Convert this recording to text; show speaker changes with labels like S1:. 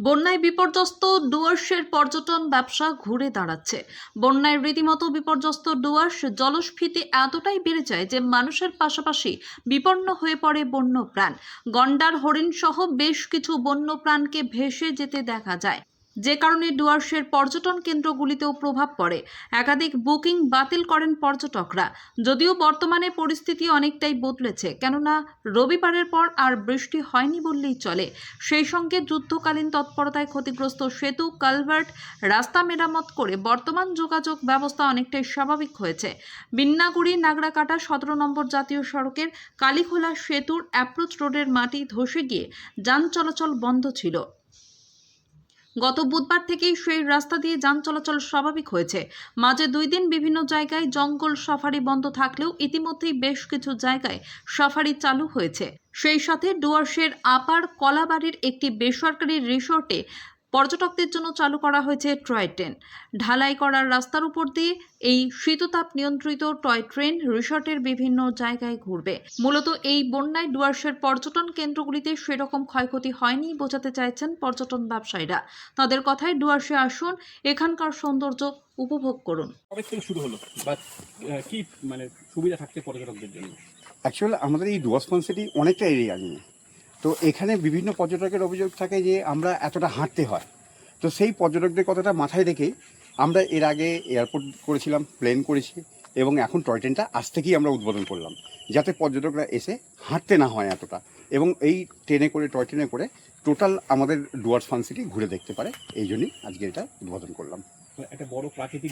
S1: বন্যায় বিপর্যস্ত ডুয়ার্সের পর্যটন ব্যবসা ঘুরে দাঁড়াচ্ছে। বন্যায় রীতিমতো বিপর্যস্ত ডুয়ার্স জলস্ফীতি এতটাই বেড়ে যায় যে মানুষের পাশাপাশি বিপন্ন হয়ে পড়ে বন্যপ্রাণ। গন্ডার হরিণ সহ বেশ কিছু বন্যপ্রাণকে ভেসে যেতে দেখা যায়। যে কারণে ডুয়ার্সের পর্যটন কেন্দ্রগুলিতেও প্রভাব পড়ে। একাধিক বুকিং বাতিল করেন পর্যটকরা। যদিও বর্তমানে পরিস্থিতি অনেকটাই বদলেছে, কেননা রবিবারের পর আর বৃষ্টি হয়নি বললেই চলে। সেই সঙ্গে যুদ্ধকালীন তৎপরতায় ক্ষতিগ্রস্ত সেতু, কালভার্ট, রাস্তা মেরামত করে বর্তমান যোগাযোগ ব্যবস্থা অনেকটাই স্বাভাবিক হয়েছে। বিন্নাগুড়ি, নাগরাকাটা, সতেরো নম্বর জাতীয় সড়কের কালীখোলা সেতুর অ্যাপ্রোচ রোডের মাটি ধসে গিয়ে যান চলাচল বন্ধ ছিল। গত বুধবার থেকেই সেই রাস্তা দিয়ে যান চলাচল স্বাভাবিক হয়েছে। মাঝে দুই দিন বিভিন্ন জায়গায় জঙ্গল সাফারি বন্ধ থাকলেও ইতিমধ্যেই বেশ কিছু জায়গায় সাফারি চালু হয়েছে। সেই সাথে ডুয়ার্সের আপার কলাবাড়ির একটি বেসরকারি রিসোর্টে পর্যটকদের জন্য চালু করা হয়েছে টয় ট্রেন। ঢালাই করার রাস্তার উপর দিয়ে এই শীততাপ নিয়ন্ত্রিত টয় ট্রেন রিসোর্টের বিভিন্ন জায়গায় ঘুরবে। মূলত এই বন্যায় ডুয়ার্সের পর্যটন কেন্দ্রগুলিতে সেরকম ক্ষয়ক্ষতি হয়নি বোঝাতে চাইছেন পর্যটন ব্যবসায়ীরা। তাদের কথায় ডুয়ার্সে আসুন এখানকার সৌন্দর্য উপভোগ করুন।
S2: কবে থেকে শুরু হলো? বা কি মানে সুবিধা থাকছে পর্যটকদের জন্য?
S3: অ্যাকচুয়ালি আমাদের এই ডুয়ার্সপন সিটি অনেকটা এরিয়া নিয়ে তো এখানে বিভিন্ন পর্যটকের অভিযোগ থাকে যে আমরা এতটা হাঁটতে হয়। তো সেই পর্যটকদের কথাটা মাথায় রেখেই আমরা এর আগে এয়ারপোর্ট করেছিলাম, প্লেন করেছি এবং এখন টয় ট্রেনটা আজ থেকেই আমরা উদ্বোধন করলাম, যাতে পর্যটকরা এসে হাঁটতে না হয় এতটা। এবং এই ট্রেনে করে, টয় ট্রেনে করে টোটাল আমাদের ডুয়ার্স ফান সিটি ঘুরে দেখতে পারে। এই জন্যই আজকে এটা উদ্বোধন করলাম।
S2: একটা বড় প্রাকৃতিক